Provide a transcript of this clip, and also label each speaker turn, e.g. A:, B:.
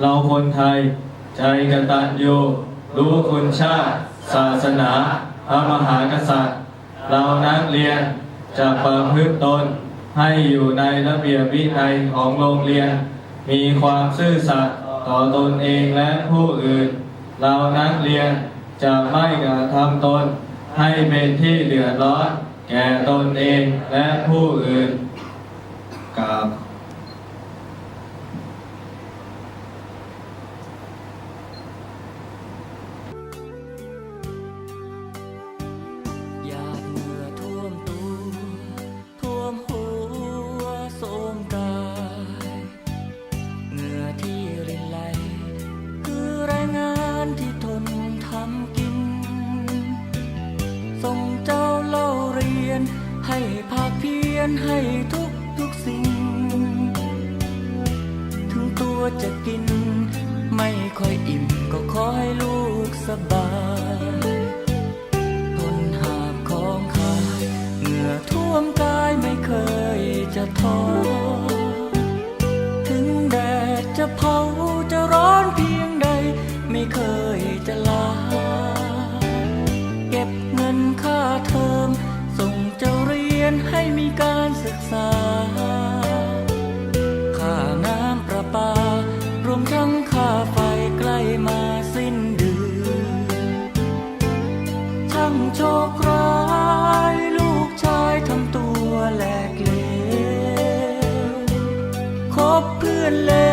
A: เราคนไทย ใจกตัญญูรู้คุณชาติ ศาสนา พระมหากษัตริย์ เรานักเรียนจะประพฤติตน ให้อยู่ในระเบียบวินัยของโรงเรียน มีความซื่อสัตย์ต่อตนเองและผู้อื่น เรานักเรียนจะไม่กระทำตน ให้เป็นที่เดือดร้อนแก่ตนเองและผู้อื่นกราบ
B: ส่งเจ้าเล่าเรียน ให้ภาคเพียรให้ทุกทุกสิ่ง ถึงตัวจะกิน ไม่ค่อยอิ่มก็ขอให้ลูกสบายทนหาบของขายเหงื่อท่วมกายไม่เคยจะท้อถึงแดดจะเผาจะร้อนเพียงใด ไม่เคยจะลา ศึกษา ค่าน้ำประปา รวมทั้งค่าไฟใกล้มาสิ้นเดือนช่างโชคร้ายลูกชายทำตัวแหลกเลวคบเพื่อนเลว